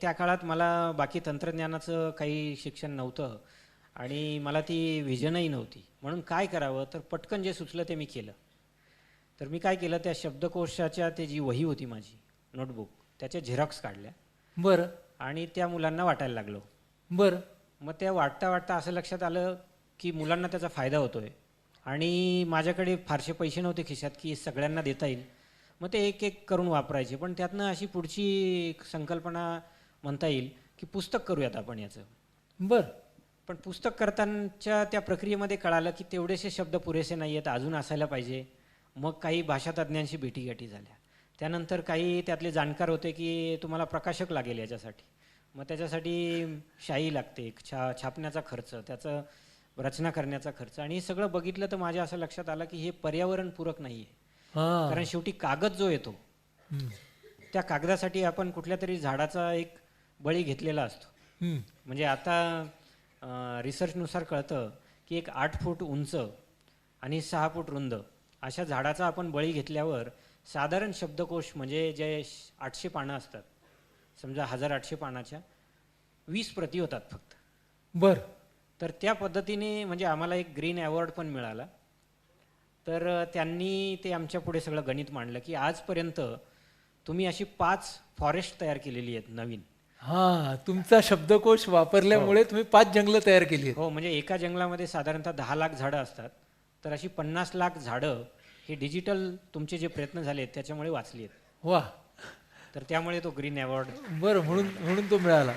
त्या काळात मला बाकी तंत्रज्ञानाचं काही शिक्षण नव्हतं आणि मला ती व्हिजनही नव्हती. म्हणून काय करावं? तर पटकन जे सुचलं ते मी केलं. तर मी काय केलं? त्या शब्दकोशाच्या ते जी वही होती माझी नोटबुक त्याच्या झेरॉक्स काढल्या. बरं. आणि त्या मुलांना वाटायला लागलो. बरं. मग त्या वाटता वाटता असं लक्षात आलं की मुलांना त्याचा फायदा होतोय. आणि माझ्याकडे फारसे पैसे नव्हते खिशात की सगळ्यांना देता येईल. मग ते एक एक करून वापरायचे. पण त्यातनं अशी पुढची संकल्पना म्हणता येईल की पुस्तक करूयात आपण याचं. बरं. पण पुस्तक करतानाच्या त्या प्रक्रियेमध्ये कळालं की तेवढेसे शब्द पुरेसे नाही आहेत अजून असायला पाहिजे. मग काही भाषातज्ञांशी भेटीगाठी झाल्या. त्यानंतर काही त्यातले जाणकार होते की तुम्हाला प्रकाशक लागेल याच्यासाठी. मग त्याच्यासाठी शाई लागते छा छापण्याचा खर्च त्याचं रचना करण्याचा खर्च. आणि हे सगळं बघितलं तर माझ्या असं लक्षात आलं की हे पर्यावरणपूरक नाही आहे कारण शेवटी कागद जो येतो. त्या कागदासाठी आपण कुठल्या तरी झाडाचा एक बळी घेतलेला असतो. म्हणजे आता रिसर्चनुसार कळतं की एक आठ फूट उंच आणि सहा फूट रुंद अशा झाडाचा आपण बळी घेतल्यावर साधारण शब्दकोश म्हणजे जे आठशे पानं असतात समजा हजार आठशे पानाच्या वीस प्रती होतात फक्त. बरं. तर त्या पद्धतीने म्हणजे आम्हाला एक ग्रीन अवॉर्ड पण मिळाला. तर त्यांनी ते आमच्या पुढे सगळं गणित मांडलं की आजपर्यंत तुम्ही अशी पाच फॉरेस्ट तयार केलेली आहेत नवीन. हां तुमचा शब्दकोश वापरल्यामुळे तुम्ही पाच जंगलं तयार केली आहेत. हो म्हणजे एका जंगलामध्ये साधारणतः दहा लाख झाडं असतात. तर अशी पन्नास लाख झाडं हे डिजिटल तुमचे जे प्रयत्न झाले आहेत त्याच्यामुळे वाचली आहेत. वा. तर त्यामुळे तो ग्रीन अवॉर्ड बरं म्हणून म्हणून तो मिळाला.